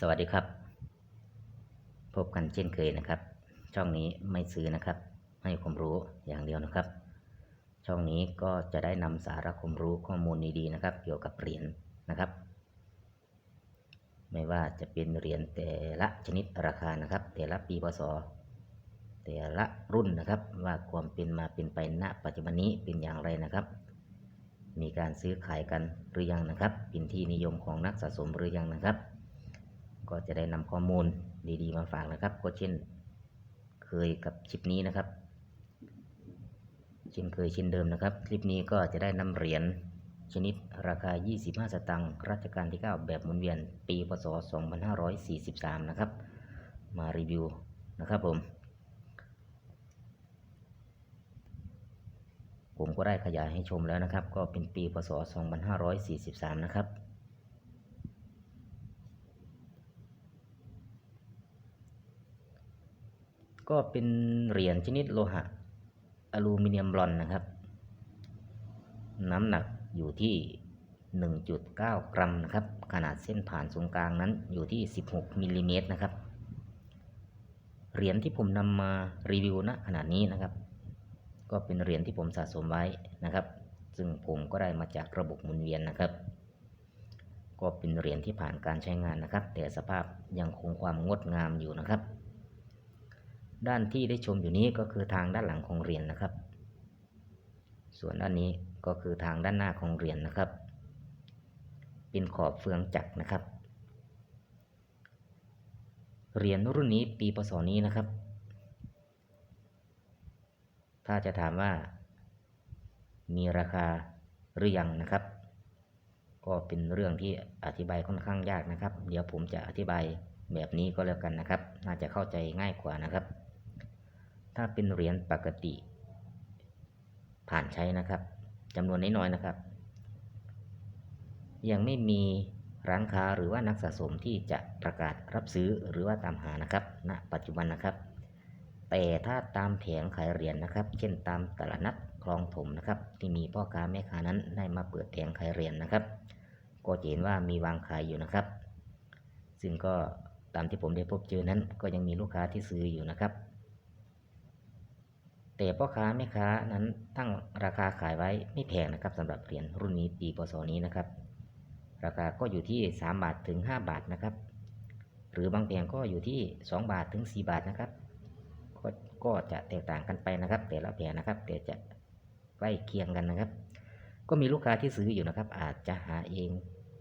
สวัสดีครับ พบกันเช่นเคยนะครับ ช่องนี้ไม่ซื้อนะครับ ให้ความรู้อย่างเดียวนะครับ ช่องนี้ก็จะได้นำสาระความรู้ข้อมูลดีๆนะครับ เกี่ยวกับเหรียญนะครับ ไม่ว่าจะเป็นเหรียญแต่ละชนิดราคานะครับ แต่ละปีพศแต่ละรุ่นนะครับว่าความเป็นมาเป็นไปณปัจจุบันนี้เป็นอย่างไรนะครับ มีการซื้อขายกันหรือยังนะครับ เป็นที่นิยมของนักสะสมหรือยังนะครับ ก็จะได้นำข้อมูลดีๆมาฝากนะครับ ก็เช่นเคยกับคลิปนี้นะครับ เช่นเคยเช่นเดิมนะครับ คลิปนี้ก็จะได้นำเหรียญชนิดราคา 25 สตางค์รัชกาลที่ 9 แบบหมุนเวียน ปีพศ 2543 นะครับ มารีวิวนะครับผม ผมก็ได้ขยายให้ชมแล้วนะครับ ก็เป็นปีพศ 2543 นะครับ ก็เป็นเหรียญชนิดโลหะอลูมิเนียมบอนนะครับ น้ำหนักอยู่ที่ 1.9 กรัมนะครับ ขนาดเส้นผ่านศูนย์กลางนั้นอยู่ที่ 16มิลลิเมตรนะครับ เหรียญที่ผมนำมารีวิวณขณะนี้นะครับ ก็เป็นเหรียญที่ผมสะสมไว้นะครับ ซึ่งผมก็ได้มาจากระบบหมุนเวียนนะครับ ก็เป็นเหรียญที่ผ่านการใช้งานนะครับ แต่สภาพยังคงความงดงามอยู่นะครับ ด้านที่ได้ชมอยู่นี้ก็คือทางด้านหลังของเหรียญนะครับ ส่วนด้านนี้ก็คือทางด้านหน้าของเหรียญนะครับ เป็นขอบเฟืองจักรนะครับ เหรียญรุ่นนี้ปีพศนี้นะครับ ถ้าจะถามว่า มีราคาหรือยังนะครับ ก็เป็นเรื่องที่อธิบายค่อนข้างยากนะครับ เดี๋ยวผมจะอธิบายแบบนี้ก็แล้วกันนะครับ น่าจะเข้าใจง่ายกว่านะครับ ถ้าเป็นเหรียญปกติ ผ่านใช้นะครับจำนวนน้อยๆนะครับ ยังไม่มีร้านค้าหรือว่านักสะสมที่จะประกาศรับซื้อหรือว่าตามหานะครับณปัจจุบันนะครับ แต่ถ้าตามแผงขายเหรียญนะครับ เช่นตามตลาดนัดคลองถมนะครับ ที่มีพ่อค้าแม่ค้านั้นได้มาเปิดแผงขายเหรียญนะครับ ก็จะเห็นว่ามีวางขายอยู่นะครับ ซึ่งก็ตามที่ผมได้พบเจอนั้นก็ยังมีลูกค้าที่ซื้ออยู่นะครับ แต่พ่อค้าแม่ค้านั้นตั้งราคาขายไว้ไม่แพงนะครับสำหรับเหรียญรุ่นนี้ปีพศนี้นะครับ ราคาก็อยู่ที่ 3 บาทถึง 5 บาทนะครับ หรือบางแผงก็อยู่ที่ 2 บาทถึง 4 บาทนะครับก็ก็จะแตกต่างกันไปนะครับ แต่ละแผงนะครับแต่จะใกล้เคียงกันนะครับ ก็มีลูกค้าที่ซื้ออยู่นะครับ อาจจะหาเอง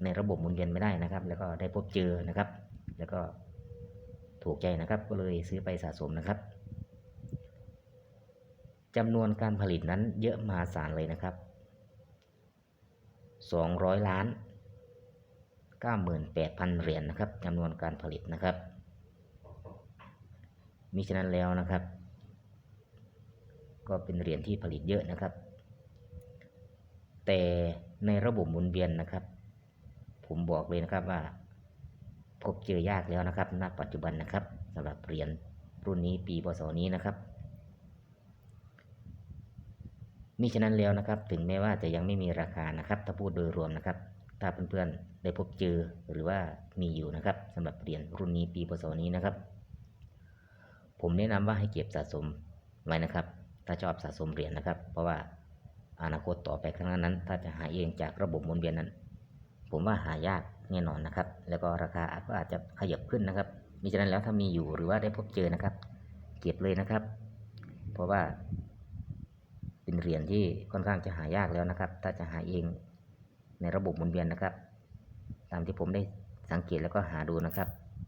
ในระบบหมุนเวียนไม่ได้นะครับ แล้วก็ได้พบเจอนะครับ แล้วก็ถูกใจนะครับ ก็เลยซื้อไปสะสมนะครับ จำนวนการผลิตนั้นเยอะมหาศาลเลยนะครับ 200 ล้าน 98,000 เหรียญนนะครับจำนวนการผลิตนะครับมิฉะนั้นแล้วนะครับ ก็เป็นเหรียญที่ผลิตเยอะนะครับ แต่ในระบบหมุนเวียนนะครับ ผมบอกเลยนะครับว่า พบเจอยากแล้วนะครับณปัจจุบันนะครับสำหรับเหรียญรุ่นนี้ปีพศนี้นะครับ มิฉะนั้นแล้วนะครับ ถึงแม้ว่าจะยังไม่มีราคานะครับ ถ้าพูดโดยรวมนะครับ ถ้าเพื่อนๆได้พบเจอหรือว่ามีอยู่นะครับสำหรับเหรียญรุ่นนี้ปีพศนี้นะครับ ผมแนะนำว่าให้เก็บสะสมไว้นะครับ ถ้าชอบสะสมเหรียญนะครับ เพราะว่าอนาคตต่อไปข้างหน้านั้น ถ้าจะหาเองจากระบบหมุนเวียนนั้น ผมว่าหายากแน่นอนนะครับ แล้วก็ราคาก็อาจจะขยับขึ้นนะครับมิฉะนั้นแล้วถ้ามีอยู่หรือว่าได้พบเจอนะครับ เก็บเลยนะครับ เพราะว่า เป็นเหรียญที่ค่อนข้างจะหายากแล้วนะครับ ถ้าจะหาเองในระบบหมุนเวียนนะครับ ตามที่ผมได้สังเกตแล้วก็หาดูนะครับ